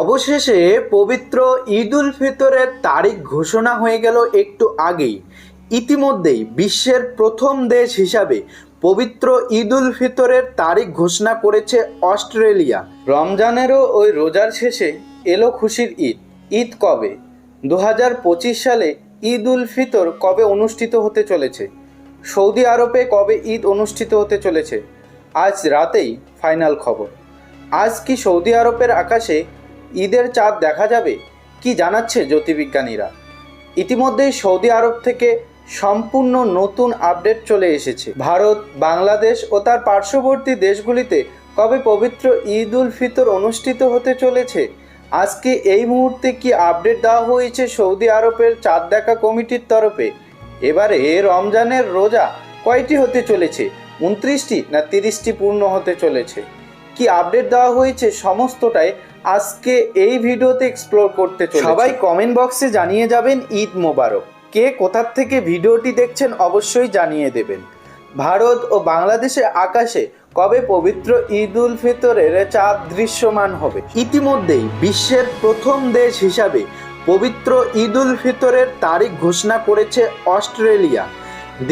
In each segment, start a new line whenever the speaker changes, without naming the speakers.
অবশেষে পবিত্র ঈদ উল ফিতরের তারিখ ঘোষণা হয়ে গেল একটু আগেই। ইতিমধ্যেই বিশ্বের প্রথম দেশ হিসাবে পবিত্র ঈদ উল ফিতরের তারিখ ঘোষণা করেছে অস্ট্রেলিয়া। রমজানেরও ওই রোজার শেষে এলো খুশির ঈদ। ঈদ কবে? দু হাজার পঁচিশ সালে ঈদ উল ফিতর কবে অনুষ্ঠিত হতে চলেছে? সৌদি আরবে কবে ঈদ অনুষ্ঠিত হতে চলেছে? আজ রাতেই ফাইনাল খবর। আজ কি সৌদি আরবের আকাশে ঈদের চাঁদ দেখা যাবে? কি জানাচ্ছে জ্যোতির্বিজ্ঞানীরা? ইতিমধ্যেই সৌদি আরব থেকে সম্পূর্ণ নতুন আপডেট চলে এসেছে। ভারত, বাংলাদেশ ও তার পার্শ্ববর্তী দেশগুলিতে কবে পবিত্র ঈদ উল ফিতর অনুষ্ঠিত হতে চলেছে? আজকে এই মুহূর্তে কি আপডেট দেওয়া হয়েছে সৌদি আরবের চাঁদ দেখা কমিটির তরফে? এবারে রমজানের রোজা কয়টি হতে চলেছে? উনত্রিশটি না তিরিশটি পূর্ণ হতে চলেছে? কি আপডেট দেওয়া হয়েছে সমস্তটাই আজকে এই ভিডিওতে এক্সপ্লোর করতে চলেছি। সবাই কমেন্ট বক্সে জানিয়ে যাবেন ঈদ মোবারক। কে কোথার থেকে ভিডিওটি দেখছেন অবশ্যই জানিয়ে দেবেন। ভারত ও বাংলাদেশের আকাশে কবে পবিত্র ঈদ উল ফিতরের চাঁদ দৃশ্যমান হবে? ইতিমধ্যেই বিশ্বের প্রথম দেশ হিসাবে পবিত্র ঈদ উল ফিতরের তারিখ ঘোষণা করেছে অস্ট্রেলিয়া।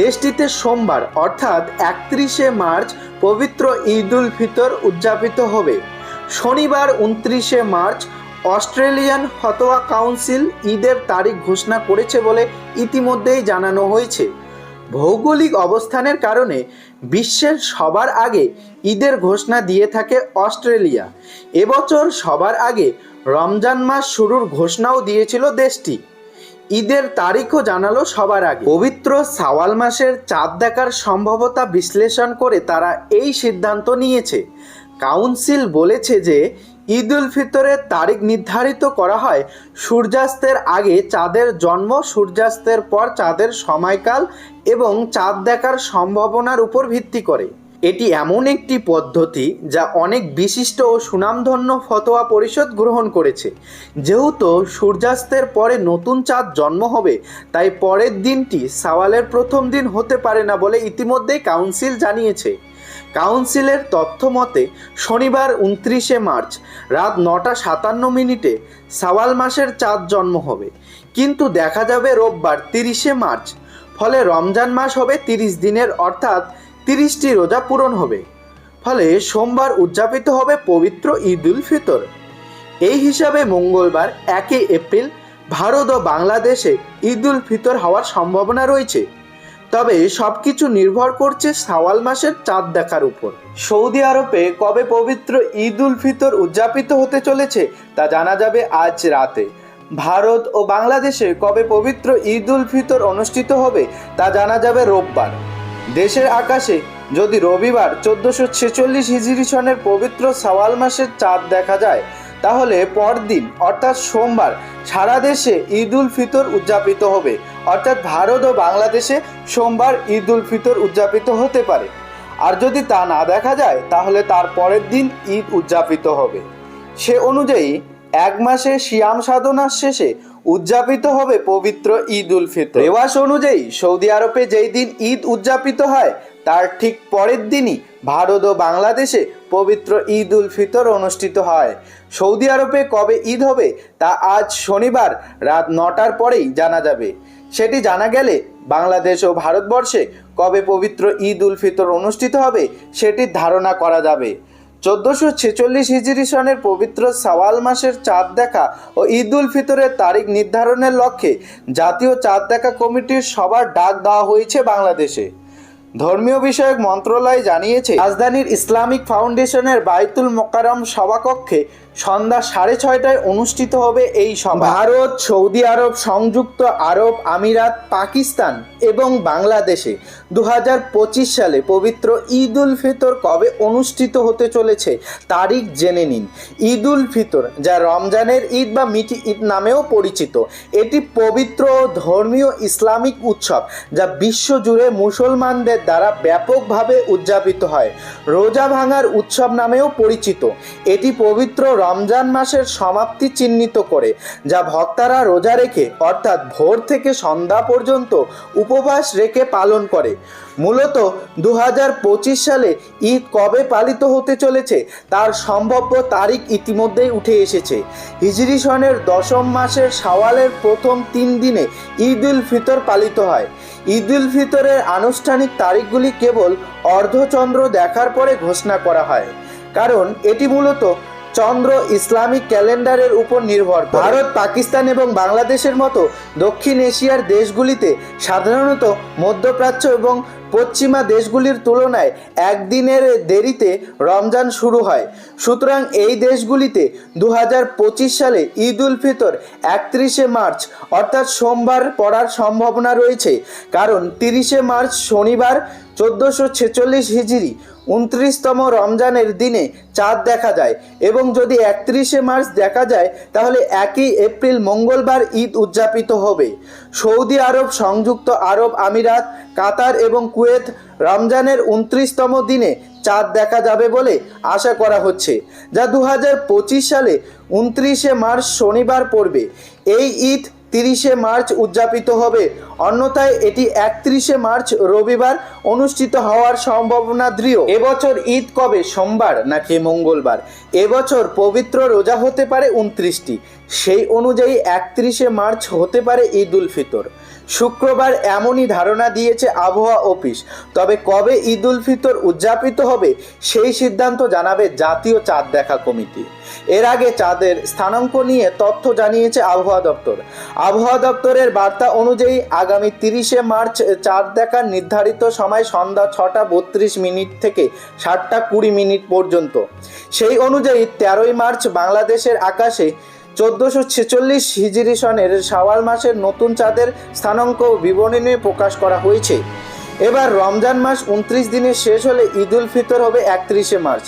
দেশটিতে সোমবার, অর্থাৎ একত্রিশে মার্চ, পবিত্র ঈদ উল ফিতর উদযাপিত হবে। শনিবার উনত্রিশে মার্চ অস্ট্রেলিয়ান ফতোয়া কাউন্সিল ঈদের তারিখ ঘোষণা করেছে বলে ইতিমধ্যেই জানানো হয়েছে। ভৌগোলিক অবস্থানের কারণে বিশ্বের সবার আগে ঈদের ঘোষণা দিয়ে থাকে অস্ট্রেলিয়া। এবছর সবার আগে রমজান মাস শুরুর ঘোষণাও দিয়েছিল দেশটি। ঈদের তারিখও জানালো সবার আগে। পবিত্র সাওয়াল মাসের চাঁদ দেখার সম্ভাবতা বিশ্লেষণ করে তারা এই সিদ্ধান্ত নিয়েছে। কাউন্সিল বলেছে যে ঈদ উল ফিতরের তারিখ নির্ধারিত করা হয় সূর্যাস্তের আগে, চাঁদের জন্ম, সূর্যাস্তের পর, চাঁদের সময়কাল এবং চাঁদ দেখার সম্ভাবনার উপর ভিত্তি করে। এটি এমন একটি পদ্ধতি যা অনেক বিশিষ্ট ও সুনামধন্য ফতোয়া পরিষদ গ্রহণ করেছে। যেহেতু সূর্যাস্তের পরে নতুন চাঁদ জন্ম হবে, তাই পরের দিনটি সাওয়ালের প্রথম দিন হতে পারে না বলে ইতিমধ্যেই কাউন্সিল জানিয়েছে। কাউন্সিলের তথ্য মতে, শনিবার উনত্রিশে মার্চ, রাত নটা সাতান্ন মিনিটে সাওয়াল মাসের চাঁদ জন্ম হবে। কিন্তু দেখা যাবে রোববার তিরিশে মার্চ, ফলে রমজান মাস হবে তিরিশ দিনের, অর্থাৎ তিরিশটি রোজা পূরণ হবে। ফলে সোমবার উদযাপিত হবে পবিত্র ঈদ উল ফিতর। এই হিসাবে মঙ্গলবার একই এপ্রিল, ভারত ও বাংলাদেশে ঈদ উল ফিতর হওয়ার সম্ভাবনা রয়েছে। তবে সবকিছু নির্ভর করছে সাওয়াল মাসের চাঁদ দেখার উপর। সৌদি আরবে কবে পবিত্র ঈদ উল ফিতর উদযাপিত হতে চলেছে তা জানা যাবে আজ রাতে। ভারত ও বাংলাদেশে কবে পবিত্র ঈদ উল ফিতর অনুষ্ঠিত হবে তা জানা যাবে রোববার। দেশের আকাশে যদি রবিবার চোদ্দোশো ছেচল্লিশ হিজরি সনের পবিত্র সাওয়াল মাসের চাঁদ দেখা যায় তাহলে পরদিন, অর্থাৎ সোমবার, সারা দেশে ঈদ উল ফিতর উদযাপিত হবে। অর্থাৎ ভারত ও বাংলাদেশে সোমবার ঈদ উল ফিতর উদযাপিত হতে পারে। আর যদি তা না দেখা যায়, তাহলে তার পরের দিন ঈদ উদযাপিত হবে। সে অনুযায়ী, এক মাসে সিয়াম সাধনার শেষে উদযাপিত হবে পবিত্র ঈদ উল ফিতর। রেওয়াজ অনুযায়ী, সৌদি আরবে যেই দিন ঈদ উদযাপিত হয়, তার ঠিক পরের দিনই ভারত ও বাংলাদেশে পবিত্র ঈদ উল ফিতর অনুষ্ঠিত হয়। সৌদি আরবে কবে ঈদ হবে তা আজ শনিবার রাত নটার পরেই জানা যাবে। সেটি জানা গেলে বাংলাদেশ ও ভারতবর্ষে কবে পবিত্র ঈদ উল ফিতর অনুষ্ঠিত হবে সেটির ধারণা করা যাবে। চোদ্দোশো ছেচল্লিশ হিজরি সনের পবিত্র সাওয়াল মাসের চাঁদ দেখা ও ঈদ উল ফিতরের তারিখ নির্ধারণের লক্ষ্যে জাতীয় চাঁদ দেখা কমিটির সবার ডাক দেওয়া হয়েছে বাংলাদেশে। ধর্মীয় বিষয়ক মন্ত্রণালয় জানিয়েছে রাজধানীর ইসলামিক ফাউন্ডেশনের বাইতুল মোকারম সভাকক্ষে সন্ধ্যা সাড়ে ছয়টায় অনুষ্ঠিত হবে এই সভা। ভারত, সৌদি আরব, সংযুক্ত আরব আমিরাত, পাকিস্তান এবং বাংলাদেশে দু হাজার পঁচিশ সালে পবিত্র ঈদ উল ফিতর কবে অনুষ্ঠিত হতে চলেছে তারিখ জেনে নিন। ঈদ উল ফিতর, যা রমজানের ঈদ বা মিটি ঈদ নামেও পরিচিত, এটি পবিত্র ও ধর্মীয় ইসলামিক উৎসব যা বিশ্বজুড়ে মুসলমানদের দ্বারা ব্যাপকভাবে উদযাপিত হয়। রোজা ভাঙার উৎসব নামেও পরিচিত, এটি পবিত্র রমজান মাসের সমাপ্তি চিহ্নিত করে, যা ভক্তারা রোজা রেখে, অর্থাৎ ভোর থেকে সন্ধ্যা পর্যন্ত উপবাস রেখে পালন করে। মূলত দু হাজার পঁচিশ সালে ঈদ কবে পালিত হতে চলেছে, তার সম্ভাব্য তারিখ ইতিমধ্যেই উঠে এসেছে। হিজরি সনের দশম মাসের সাওয়ালের প্রথম তিন দিনে ঈদ উল ফিতর পালিত হয়। ঈদ উল ফিতরের আনুষ্ঠানিক তারিখগুলি কেবল অর্ধচন্দ্র দেখার পরে ঘোষণা করা হয়। কারণ এটি মূলত চন্দ্র ইসলামিক ক্যালেন্ডারের উপর নির্ভর ভারত, পাকিস্তান এবং বাংলাদেশের মতো দক্ষিণ এশিয়ার দেশগুলিতে সাধারণত মধ্যপ্রাচ্য এবং পশ্চিমা দেশগুলির তুলনায় একদিনের দেরিতে রমজান শুরু হয়। সুতরাং এই দেশগুলিতে দু হাজার পঁচিশ সালে ঈদ উল ফিতর একত্রিশে মার্চ, অর্থাৎ সোমবার পড়ার সম্ভাবনা রয়েছে। কারণ তিরিশে মার্চ শনিবার চোদ্দোশো ছেচল্লিশ হিজড়ি উনত্রিশতম রমজানের দিনে চাঁদ দেখা যায় এবং যদি একত্রিশে মার্চ দেখা যায়, তাহলে একই এপ্রিল মঙ্গলবার ঈদ উদযাপিত হবে। সৌদি আরব সংযুক্ত আরব আমিরাত, কাতার এবং কুয়েত রমজানের উনত্রিশতম দিনে চাঁদ দেখা যাবে বলে আশা করা হচ্ছে, যা দু হাজার পঁচিশ সালে উনত্রিশে মার্চ শনিবার পড়বে। এই ঈদ তিরিশে মার্চ উদযাপিত হবে, অন্যথায় এটি একত্রিশে মার্চ রবিবার অনুষ্ঠিত হওয়ার সম্ভাবনা দৃঢ়। এবছর ঈদ কবে? সোমবার নাকি মঙ্গলবার? এবছর পবিত্র রোজা হতে পারে উনত্রিশটি। সেই অনুযায়ী একত্রিশে মার্চ হতে পারে ঈদ উল ফিতর। শুক্রবার এমনই ধারণা দিয়েছে আবহাওয়া অফিস। তবে কবে ঈদ উল ফিতর উদযাপিত হবে সেই সিদ্ধান্ত জানাবে জাতীয় চাঁদ দেখা কমিটি। এর আগে চাঁদের স্থানাঙ্ক নিয়ে তথ্য জানিয়েছে আবহাওয়া দপ্তর। আবহাওয়া দপ্তরের বার্তা অনুযায়ী আগামী তিরিশে মার্চ চাঁদ দেখার নির্ধারিত সময় সন্ধ্যা ছটা বত্রিশ মিনিট থেকে সাতটা কুড়ি মিনিট পর্যন্ত। সেই অনুযায়ী তেরোই মার্চ বাংলাদেশের আকাশে চোদ্দোশো ছেচল্লিশ হিজরি সনের শাওয়াল মাসের নতুন চাঁদের স্থানাঙ্ক বিবরণী প্রকাশ করা হয়েছে। এবার রমজান মাস উনত্রিশ দিনে শেষ হলে ঈদ উল ফিতর হবে একত্রিশে মার্চ।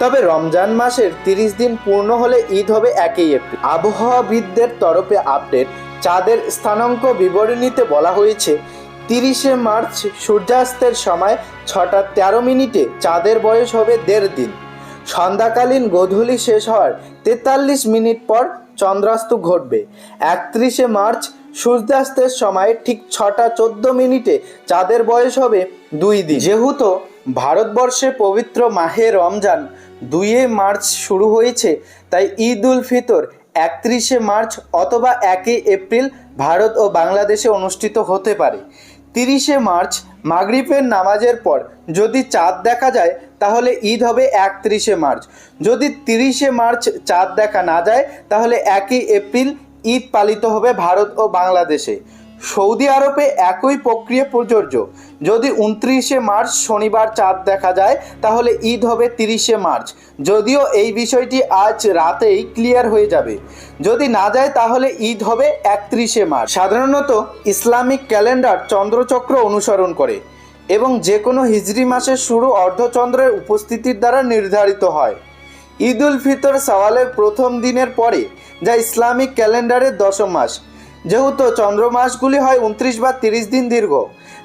তবে রমজান মাসের তিরিশ দিন পূর্ণ হলে ঈদ হবে একই এপ্রিল। আবহাওয়াবিদদের তরফে আপডেট, চাঁদের স্থানাঙ্ক বিবরণীতে বলা হয়েছে, তিরিশে মার্চ সূর্যাস্তের সময় ছটা তেরো মিনিটে চাঁদের বয়স হবে দেড় দিন। সন্ধ্যাকালীন গোধূলি শেষ হওয়ার তেতাল্লিশ মিনিট পর চন্দ্রাস্ত ঘটবে। একত্রিশে মার্চ, সূর্যাস্তের সময় ঠিক ছটা চোদ্দ মিনিটে। চাঁদের বয়স হবে দুই দিন। যেহেতু ভারতবর্ষে পবিত্র মাহে রমজান, দুইয়ে মার্চ শুরু হয়েছে, তাই ঈদ উল ফিতর একত্রিশে মার্চ অথবা একই এপ্রিল ভারত ও বাংলাদেশে অনুষ্ঠিত হতে পারে। তিরিশে মার্চ মাগরিবের নামাজের পর যদি চাঁদ দেখা যায়, তাহলে ঈদ হবে একত্রিশে মার্চ। যদি তিরিশে মার্চ চাঁদ দেখা না যায়, তাহলে একই এপ্রিল ঈদ পালিত হবে ভারত ও বাংলাদেশে। সৌদি আরবে একই প্রক্রিয়া প্রযোজ্য। যদি উনত্রিশে মার্চ শনিবার চাঁদ দেখা যায়, তাহলে ঈদ হবে তিরিশে মার্চ। যদিও এই বিষয়টি আজ রাতেই ক্লিয়ার হয়ে যাবে। যদি না যায়, তাহলে ঈদ হবে একত্রিশে মার্চ। সাধারণত ইসলামিক ক্যালেন্ডার চন্দ্রচক্র অনুসরণ করে এবং যে কোনো হিজরি মাসের শুরু অর্ধচন্দ্রের উপস্থিতির দ্বারা নির্ধারিত হয়। ঈদ উল ফিতর সওয়ালের প্রথম দিনের পরে, যা ইসলামিক ক্যালেন্ডারের দশম মাস। যেহেতু চন্দ্রমাসগুলি হয় উনত্রিশ বা তিরিশ দিন দীর্ঘ,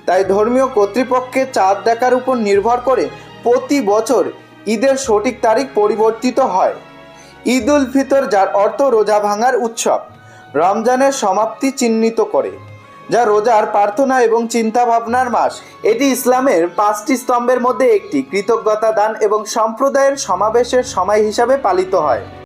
তাই ধর্মীয় কর্তৃপক্ষের চাঁদ দেখার উপর নির্ভর করে প্রতি বছর ঈদের সঠিক তারিখ পরিবর্তিত হয়। ঈদ উল ফিতর, যার অর্থ রোজা ভাঙার উৎসব রমজানের সমাপ্তি চিহ্নিত করে, যা রোজার প্রার্থনা এবং চিন্তা ভাবনার মাস। এটি ইসলামের পাঁচটি স্তম্ভের মধ্যে একটি। কৃতজ্ঞতা দান এবং সম্প্রদায়ের সমাবেশের সময় হিসাবে পালিত হয়।